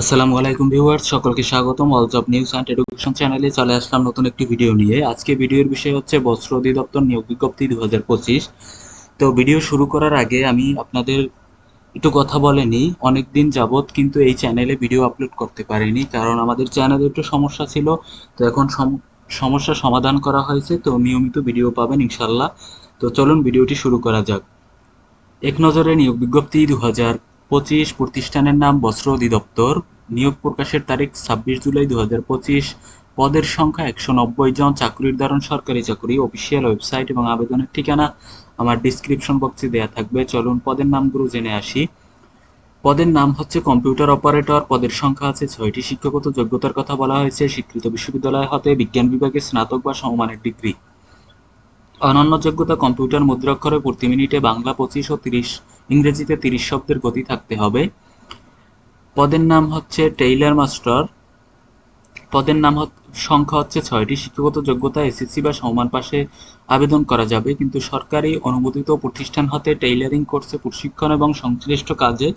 আসসালামু আলাইকুম ভিউয়ার্স, সকলকে স্বাগতম। All job news and education চ্যানেলে চলে আসলাম নতুন একটি ভিডিও নিয়ে। আজকে ভিডিওর বিষয় হচ্ছে বস্ত্র অধিদপ্তর নিয়োগ বিজ্ঞপ্তি দু হাজার পঁচিশ। তো ভিডিও শুরু করার আগে আমি আপনাদের একটু কথা বলে নিই। অনেক দিন যাবৎ কিন্তু এই চ্যানেলে ভিডিও আপলোড করতে পারিনি, কারণ আমাদের চ্যানেলে একটু সমস্যা ছিল। তো এখন সম- সমস্যা সমাধান করা হয়েছে, তো নিয়মিত ভিডিও পাবেন ইনশাল্লাহ তো চলুন ভিডিওটি শুরু করা যাক। এক নজরে নিয়োগ বিজ্ঞপ্তি দু হাজার পঁচিশ প্রতিষ্ঠানের নাম বস্ত্র অধিদপ্তর। নিয়োগ প্রকাশের তারিখ ছাব্বিশ জুলাই দু হাজার পঁচিশ। পদের সংখ্যা একশো নব্বই জন। চাকরির ধরন সরকারি চাকরি, অফিসিয়াল ওয়েবসাইট এবং আবেদনের ঠিকানা আমার ডিসক্রিপশন বক্সে দেওয়া থাকবে। চলুন পদের নামগুলো জেনে আসি। পদের নাম হচ্ছে কম্পিউটার অপারেটর। পদের সংখ্যা আছে ছয়টি। শিক্ষাগত যোগ্যতার কথা বলা হয়েছে। স্বীকৃত বিশ্ববিদ্যালয় হতে বিজ্ঞান বিভাগে স্নাতক বা সমমানের ডিগ্রি। অনন্য যোগ্যতা কম্পিউটার মুদ্রাক্ষরে প্রতি মিনিটে বাংলা পঁচিশ ও তিরিশ। ইংরেজিতে তিরিশ শব্দের গতি থাকতে হবে। পদের নাম হচ্ছে টেইলার মাস্টার। পদের নাম সংখ্যা হচ্ছে ছয়টি। শিক্ষাগত যোগ্যতা, এসএসসি বা সমান পাশে আবেদন করা যাবে। কিন্তু সরকারি অনুমোদিত প্রতিষ্ঠান হতে টেইলারিং কোর্সে প্রশিক্ষণ এবং সংশ্লিষ্ট কাজে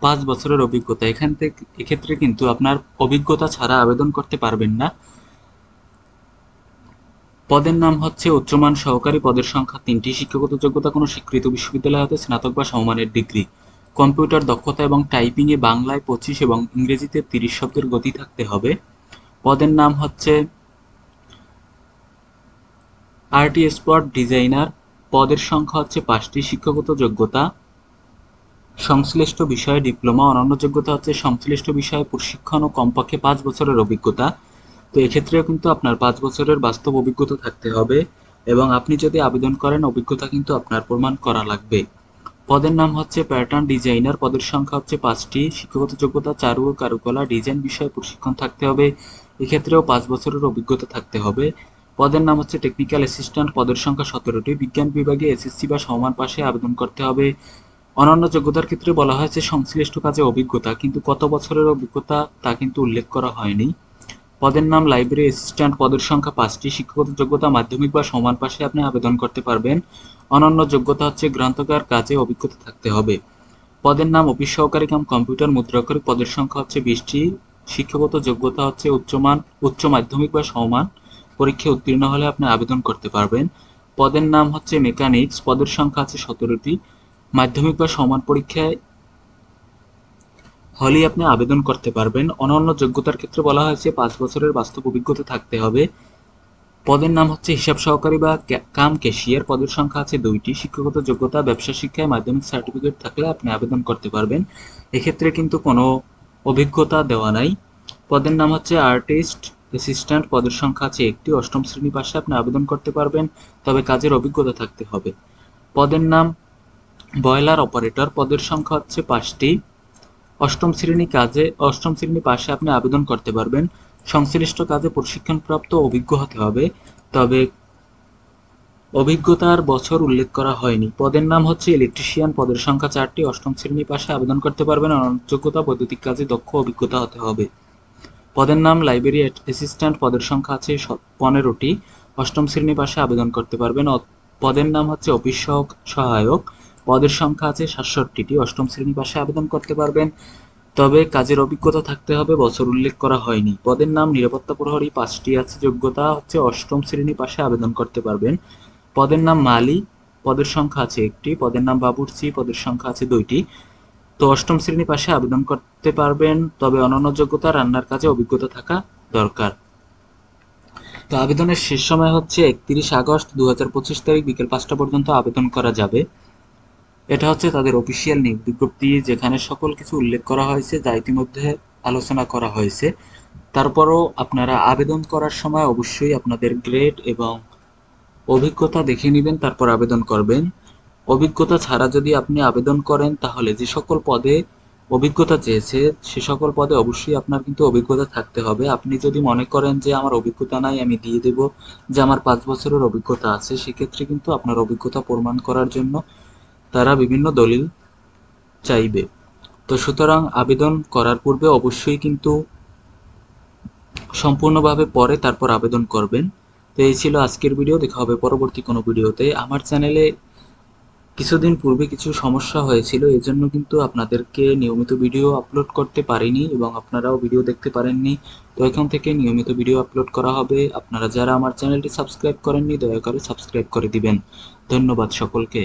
পাঁচ বছরের অভিজ্ঞতা। এখান থেকে, এক্ষেত্রে কিন্তু আপনার অভিজ্ঞতা ছাড়া আবেদন করতে পারবেন না। পদের নাম হচ্ছে উচ্চমান সহকারী। পদের সংখ্যা তিনটি। শিক্ষাগত যোগ্যতা কোনো স্বীকৃত বিশ্ববিদ্যালয় হতে স্নাতক বা সমমানের ডিগ্রি। কম্পিউটার দক্ষতা এবং টাইপিংয়ে বাংলায় পঁচিশ এবং ইংরেজিতে তিরিশ শব্দের গতি থাকতে হবে। পদের নাম হচ্ছে আরটি স্পট ডিজাইনার। পদের সংখ্যা হচ্ছে পাঁচটি। শিক্ষাগত যোগ্যতা, সংশ্লিষ্ট বিষয়ে ডিপ্লোমা। অনন্য যোগ্যতা হচ্ছে সংশ্লিষ্ট বিষয়ে প্রশিক্ষণ ও কমপক্ষে পাঁচ বছরের অভিজ্ঞতা। তো এক্ষেত্রেও কিন্তু আপনার পাঁচ বছরের বাস্তব অভিজ্ঞতা থাকতে হবে এবং আপনি যদি আবেদন করেন, অভিজ্ঞতা কিন্তু আপনার প্রমাণ করা লাগবে। পদের নাম হচ্ছে প্যাটার্ন ডিজাইনার পদের সংখ্যা হচ্ছে পাঁচটি। শিক্ষাগত যোগ্যতা, চারু ও কারুকলা ডিজাইন বিষয়ে প্রশিক্ষণ থাকতে হবে। এক্ষেত্রেও পাঁচ বছরের অভিজ্ঞতা থাকতে হবে। পদের নাম হচ্ছে টেকনিক্যাল অ্যাসিস্ট্যান্ট পদের সংখ্যা সতেরোটি। বিজ্ঞান বিভাগে এসএসসি বা সমান পাশে আবেদন করতে হবে। অনন্য যোগ্যতার ক্ষেত্রে বলা হয়েছে সংশ্লিষ্ট কাজে অভিজ্ঞতা, কিন্তু কত বছরের অভিজ্ঞতা তা কিন্তু উল্লেখ করা হয়নি। পদের নাম লাইব্রেরি অ্যাসিস্ট্যান্ট। পদের সংখ্যা পাঁচটি। শিক্ষাগত যোগ্যতা, মাধ্যমিক বা সমান পাশে আপনি আবেদন করতে পারবেন। অনন্য যোগ্যতা হচ্ছে গ্রন্থকার, কাজে অভিজ্ঞতা থাকতে হবে। পদের নাম অফিস সহকারী কাম, কম্পিউটার, মুদ্রাক্ষরিক। পদের সংখ্যা হচ্ছে বিশটি। শিক্ষাগত যোগ্যতা হচ্ছে উচ্চমান, উচ্চ মাধ্যমিক বা সমান। পরীক্ষায় উত্তীর্ণ হলে আপনি আবেদন করতে পারবেন। পদের নাম হচ্ছে মেকানিক্স। পদের সংখ্যা আছে সতেরোটি। মাধ্যমিক বা সমান পরীক্ষায় হলেই আপনি আবেদন করতে পারবেন। অনন্য যোগ্যতার ক্ষেত্রে বলা হয়েছে, পাঁচ বছরের বাস্তব অভিজ্ঞতা থাকতে হবে। পদের নাম হচ্ছে হিসাব সহকারী বা কাম ক্যাশিয়ার। পদের সংখ্যা আছে দুইটি। শিক্ষাগত যোগ্যতা, ব্যবসা শিক্ষায় মাধ্যমিক সার্টিফিকেট থাকলে আপনি আবেদন করতে পারবেন। এক্ষেত্রে কিন্তু কোনো অভিজ্ঞতা দেওয়া নাই। পদের নাম হচ্ছে আর্টিস্ট অ্যাসিস্ট্যান্ট। পদের সংখ্যা আছে একটি। অষ্টম শ্রেণি পাশে আপনি আবেদন করতে পারবেন, তবে কাজের অভিজ্ঞতা থাকতে হবে। পদের নাম বয়লার অপারেটর। পদের সংখ্যা হচ্ছে পাঁচটি। অষ্টম শ্রেণি কাজে, অষ্টম শ্রেণি পাশে আপনি আবেদন করতে পারবেন। সংশ্লিষ্ট কাজে প্রশিক্ষণপ্রাপ্ত অভিজ্ঞ হতে হবে, তবে অভিজ্ঞতার বছর উল্লেখ করা হয়নি। পদের নাম হচ্ছে ইলেকট্রিশিয়ান। পদের সংখ্যা চারটি। অষ্টম শ্রেণি পাশে আবেদন করতে পারবেন। অনযোগ্যতা বৈদ্যুতিক কাজে দক্ষ, অভিজ্ঞতা হতে হবে। পদের নাম লাইব্রেরি অ্যাসিস্ট্যান্ট। পদের সংখ্যা আছে পনেরোটি। অষ্টম শ্রেণি পাশে আবেদন করতে পারবেন। পদের নাম হচ্ছে অফিস সহ- সহায়ক। পদের সংখ্যা আছে সাতষট্টিটি। অষ্টম শ্রেণি পাশে আবেদন করতে পারবেন। তবে কাজের অভিজ্ঞতা থাকতে হবে, বছর উল্লেখ করা হয়নি। পদের নাম নিরাপত্তা প্রহরী পাঁচটি আছে, যোগ্যতা হচ্ছে অষ্টম শ্রেণি পাশে আবেদন করতে পারবেন। পদের নাম মালি, পদের সংখ্যা আছে একটি, পদের নাম বাবুর্চি, পদের সংখ্যা আছে দুইটি। তো অষ্টম শ্রেণি পাশে আবেদন করতে পারবেন, তবে অনন্য যোগ্যতা, রান্নার কাজে অভিজ্ঞতা থাকা দরকার। তো আবেদনের শেষ সময় হচ্ছে একত্রিশ আগস্ট দু হাজার পঁচিশ তারিখ, বিকেল পাঁচটা পর্যন্ত আবেদন করা যাবে। এটা হচ্ছে তাদের অফিসিয়াল নিয়োগ বিজ্ঞপ্তি যেখানে সকল কিছু উল্লেখ করা হয়েছে যা ইতিমধ্যে আলোচনা করা হয়েছে। তারপরও আপনারা আবেদন করার সময় অবশ্যই আপনাদের গ্রেড এবং অভিজ্ঞতা দেখে নেবেন, তারপর আবেদন করবেন। অভিজ্ঞতা ছাড়া যদি আপনি আবেদন করেন, তাহলে যে সকল পদে অভিজ্ঞতা চেয়েছে, সে সকল পদে অবশ্যই আপনার কিন্তু অভিজ্ঞতা থাকতে হবে। আপনি যদি মনে করেন যে আমার অভিজ্ঞতা নাই, আমি দিয়ে দেব যে আমার পাঁচ বছরের অভিজ্ঞতা আছে, সেক্ষেত্রে কিন্তু আপনার অভিজ্ঞতা প্রমাণ করার জন্য তারা বিভিন্ন দলিল চাইবে। তো সুতরাং আবেদন করার পূর্বে অবশ্যই কিন্তু সম্পূর্ণভাবে পরে তারপর আবেদন করবেন। তো এই ছিল আজকের ভিডিও, দেখা হবে পরবর্তী কোনো ভিডিওতে। আমার চ্যানেলে কিছুদিন পূর্বে কিছু সমস্যা হয়েছিল এজন্য কিন্তু আপনাদেরকে নিয়মিত ভিডিও আপলোড করতে পারিনি এবং আপনারাও ভিডিও দেখতে পারেননি। তো এখন থেকে নিয়মিত ভিডিও আপলোড করা হবে। আপনারা যারা আমার চ্যানেলটি সাবস্ক্রাইব করেননি, দয়া করে সাবস্ক্রাইব করে দিবেন। ধন্যবাদ সকলকে।